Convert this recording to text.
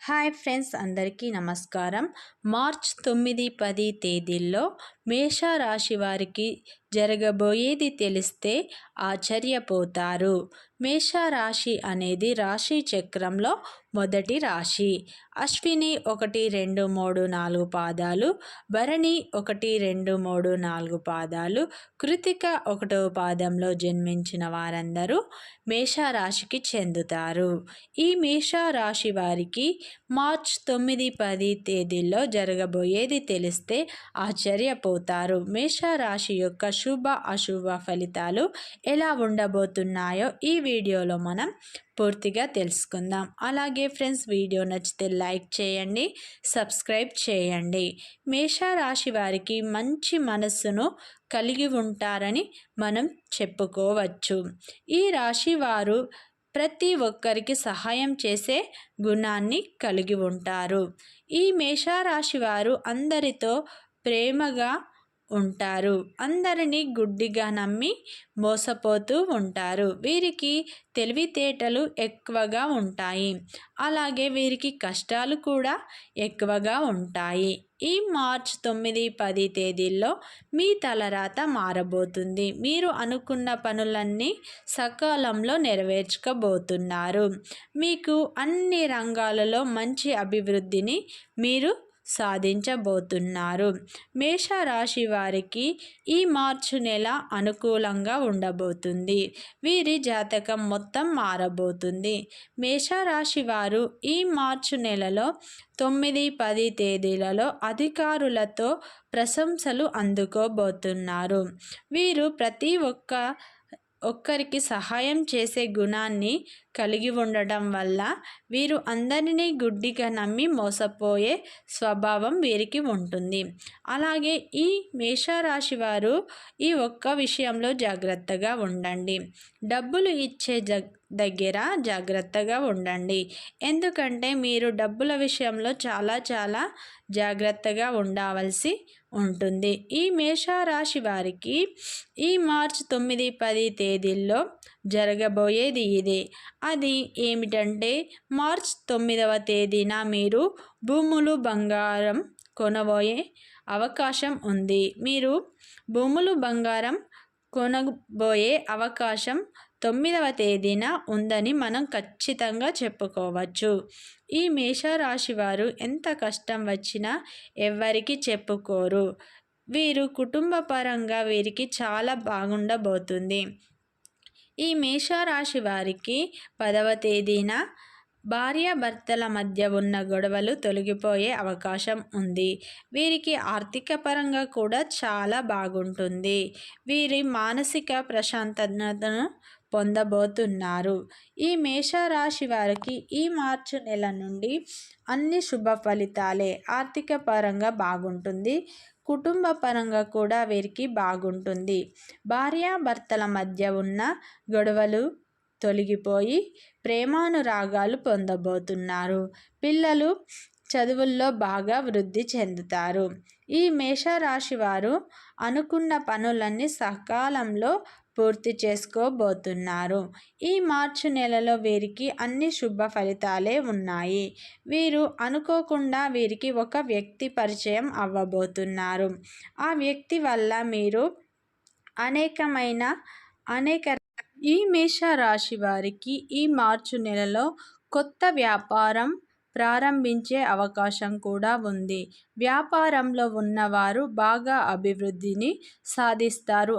Hi friends అందరికీ నమస్కారం. March తొమ్మిది పది తేదీల్లో మేషరాశి వారికి జరగబోయేది తెలిస్తే ఆశ్చర్యపోతారు. మేషరాశి అనేది రాశి చక్రంలో మొదటి రాశి. అశ్విని ఒకటి రెండు మూడు నాలుగు పాదాలు. భరణి ఒకటి రెండు మూడు నాలుగు పాదాలు. కృతిక ఒకటో పాదంలో జన్మించిన వారందరూ మేషరాశికి చెందుతారు. ఈ మేషరాశి వారికి మార్చ్ తొమ్మిది పది తేదీల్లో జరగబోయేది తెలిస్తే ఆశ్చర్యపోతారు. మేషరాశి యొక్క శుభ అశుభ ఫలితాలు ఎలా ఉండబోతున్నాయో ఈ వీడియోలో మనం పూర్తిగా తెలుసుకుందాం. అలాగే ఫ్రెండ్స్ వీడియో నచ్చితే లైక్ చేయండి సబ్స్క్రైబ్ చేయండి. మేషరాశి వారికి మంచి మనస్సును కలిగి ఉంటారని మనం చెప్పుకోవచ్చు. ఈ రాశి వారు ప్రతి ఒక్కరికి సహాయం చేసే గుణాన్ని కలిగి ఉంటారు. ఈ మేషరాశి వారు అందరితో ప్రేమగా ఉంటారు. అందరినీ గుడ్డిగా నమ్మి మోసపోతూ ఉంటారు. వీరికి తెలివితేటలు ఎక్కువగా ఉంటాయి. అలాగే వీరికి కష్టాలు కూడా ఎక్కువగా ఉంటాయి. ఈ మార్చ్ తొమ్మిది పది తేదీల్లో మీ తలరాత మారబోతుంది. మీరు అనుకున్న పనులన్నీ సకాలంలో నెరవేర్చుకోబోతున్నారు. మీకు అన్ని రంగాలలో మంచి అభివృద్ధిని మీరు సాధించబోతున్నారు. మేషరాశి వారికి ఈ మార్చు నెల అనుకూలంగా ఉండబోతుంది. వీరి జాతకం మొత్తం మారబోతుంది. మేషరాశి వారు ఈ మార్చు నెలలో తొమ్మిది పది తేదీలలో అధికారులతో ప్రశంసలు అందుకోబోతున్నారు. వీరు ప్రతి ఒక్క ఒక్కరికి సహాయం చేసే గుణాన్ని కలిగి ఉండటం వల్ల వీరు అందరినీ గుడ్డిగా నమ్మి మోసపోయే స్వభావం వీరికి ఉంటుంది. అలాగే ఈ మేషరాశి వారు ఈ ఒక్క విషయంలో జాగ్రత్తగా ఉండండి. డబ్బులు ఇచ్చే జగ్ దగ్గర జాగ్రత్తగా ఉండండి. ఎందుకంటే మీరు డబ్బుల విషయంలో చాలా చాలా జాగ్రత్తగా ఉండవలసి ఉంటుంది. ఈ మేషరాశి వారికి ఈ మార్చ్ తొమ్మిది పది తేదీల్లో జరగబోయేది ఇదే. అది ఏమిటంటే మార్చ్ తొమ్మిదవ తేదీన మీరు భూములు బంగారం కొనబోయే అవకాశం ఉంది. మీరు భూములు బంగారం కొనబోయే అవకాశం తొమ్మిదవ తేదీన ఉందని మనం ఖచ్చితంగా చెప్పుకోవచ్చు. ఈ మేషరాశి వారు ఎంత కష్టం వచ్చినా ఎవరికి చెప్పుకోరు. వీరు కుటుంబ పరంగా వీరికి చాలా బాగుండబోతుంది. ఈ మేషరాశి వారికి పదవ తేదీన భార్యాభర్తల మధ్య ఉన్న గొడవలు తొలగిపోయే అవకాశం ఉంది. వీరికి ఆర్థిక పరంగా కూడా చాలా బాగుంటుంది. వీరి మానసిక ప్రశాంతతను పొందబోతున్నారు. ఈ మేషరాశి వారికి ఈ మార్చి నెల నుండి అన్ని శుభ ఫలితాలే ఆర్థిక పరంగా బాగుంటుంది. కుటుంబ పరంగా కూడా వీరికి బాగుంటుంది. భార్యాభర్తల మధ్య ఉన్న గొడవలు తొలగిపోయి ప్రేమానురాగాలు పొందబోతున్నారు. పిల్లలు చదువుల్లో బాగా వృద్ధి చెందుతారు. ఈ మేషరాశి వారు అనుకున్న పనులన్నీ సకాలంలో పూర్తి చేసుకోబోతున్నారు. ఈ మార్చి నెలలో వీరికి అన్ని శుభ ఫలితాలే ఉన్నాయి. వీరు అనుకోకుండా వీరికి ఒక వ్యక్తి పరిచయం అవ్వబోతున్నారు. ఆ వ్యక్తి వల్ల మీరు అనేకమైన అనేక ఈ మేషరాశి వారికి ఈ మార్చి నెలలో కొత్త వ్యాపారం ప్రారంభించే అవకాశం కూడా ఉంది. వ్యాపారంలో ఉన్నవారు బాగా అభివృద్ధిని సాధిస్తారు.